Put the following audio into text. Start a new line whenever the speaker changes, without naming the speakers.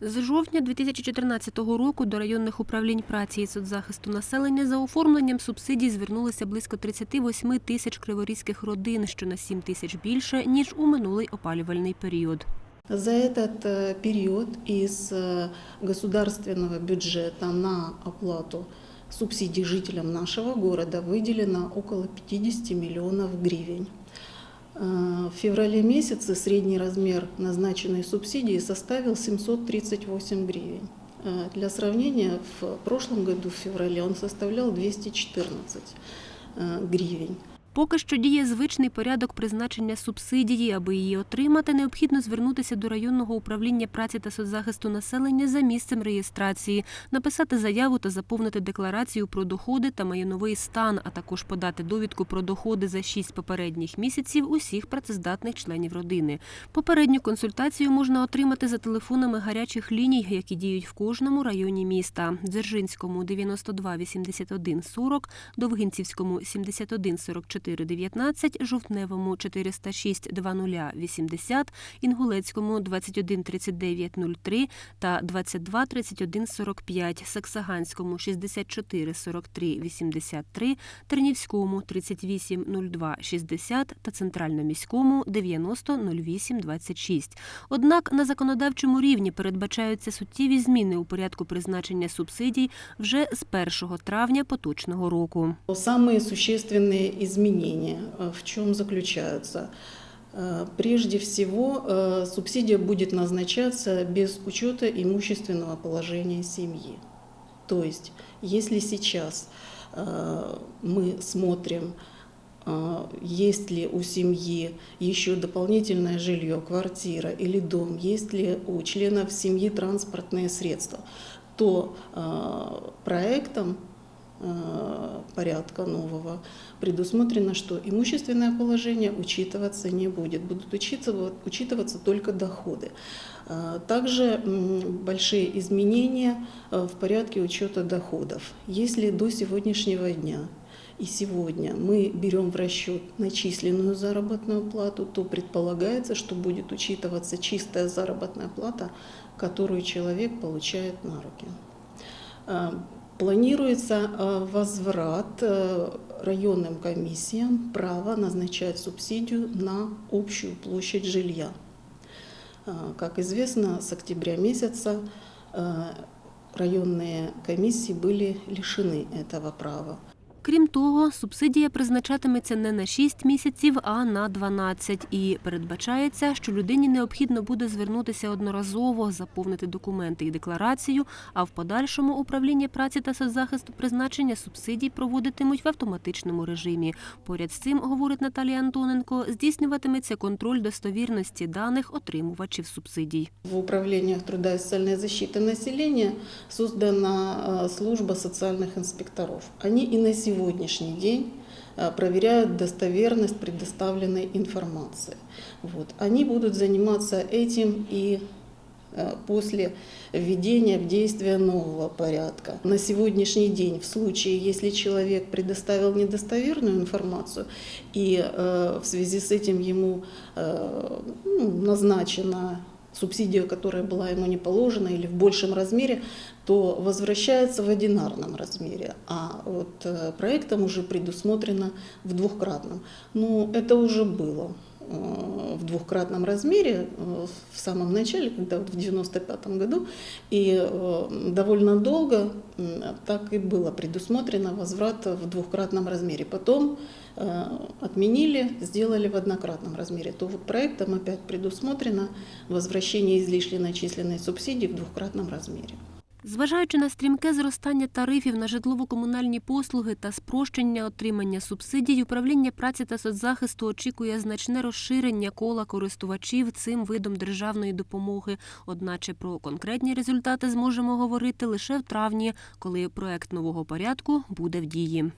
З жовтня 2014 року до районних управлінь праці і соцзахисту населення за оформленням субсидій звернулися близько 38 тисяч криворізьких родин, що на 7 тисяч більше, ніж у минулий опалювальний період.
За этот э, период из э, государственного бюджета на оплату субсидий жителям нашего города выделено около 50 миллионов гривен. Э, В феврале месяце средний размер назначенной субсидии составил 738 гривен. Э, Для сравнения, в прошлом году в феврале он составлял 214 э, гривен.
Поки що діє звичний порядок призначення субсидії. Аби її отримати, необхідно звернутися до районного управління праці та соцзахисту населення за місцем реєстрації, написати заяву та заповнити декларацію про доходи та майновий стан, а також подати довідку про доходи за шість попередніх місяців усіх працездатних членів родини. Попередню консультацію можна отримати за телефонами гарячих ліній, які діють в кожному районі міста: Дзержинському 92 81 40, Довгинцівському 71 44 19, Жовтневому 406 00 80, Інгулецькому 21 39 03 та 22 31 45, Саксаганському 64 43 83, Тернівському 38 02 60 та Центральноміському 90 08 26. Однак на законодавчому рівні передбачаються суттєві зміни у порядку призначення субсидій вже з 1 травня поточного року.
Самые существенные изменения э, в чем заключаются? Э, Прежде всего, э, субсидия будет назначаться без учета имущественного положения семьи. То есть, если сейчас мы смотрим, есть ли у семьи еще дополнительное жилье, квартира или дом, есть ли у членов семьи транспортные средства, то проектом порядка нового предусмотрено, что имущественное положение учитываться не будет, будут учитываться, учитываться только доходы. Э, Также большие изменения э, в порядке учета доходов. Если до сегодняшнего дня и сегодня мы берем в расчет начисленную заработную плату, то предполагается, что будет учитываться чистая заработная плата, которую человек получает на руки. Э, Планируется э, возврат э, районным комиссиям права назначать субсидию на общую площадь жилья. Э, Как известно, с октября месяца э, районные комиссии были лишены этого права.
Крім того, субсидія призначатиметься не на 6 місяців, а на 12. І передбачається, що людині необхідно буде звернутися одноразово, заповнити документи і декларацію, а в подальшому управління праці та соцзахисту призначення субсидій проводитимуть в автоматичному режимі. Поряд з цим, говорить Наталія Антоненко, здійснюватиметься контроль достовірності даних отримувачів субсидій.
В управлениях труда и социальной защиты населения создана э, служба социальных инспекторов. Они и на сегодняшний день э, проверяют достоверность предоставленной информации. Вот. Они будут заниматься этим и э, после введения в действие нового порядка. На сегодняшний день в случае, если человек предоставил недостоверную информацию и э, в связи с этим ему э, ну, назначена субсидия, которая была ему не положена или в большем размере, то возвращается в одинарном размере, а вот э, проектом уже предусмотрено в двухкратном. Но это уже было э, В двухкратном размере э, в самом начале, когда вот в 95 году, и э, довольно долго так и было предусмотрено возврат в двухкратном размере. Потом э, отменили, сделали в однократном размере. То вот проектом опять предусмотрено возвращение излишне начисленной субсидии в двухкратном размере.
Зважаючи на стрімке зростання тарифів на житлово-комунальні послуги та спрощення отримання субсидій, управління праці та соцзахисту очікує значне розширення кола користувачів цим видом державної допомоги. Одначе про конкретні результати зможемо говорити лише в травні, коли проект нового порядку буде в дії.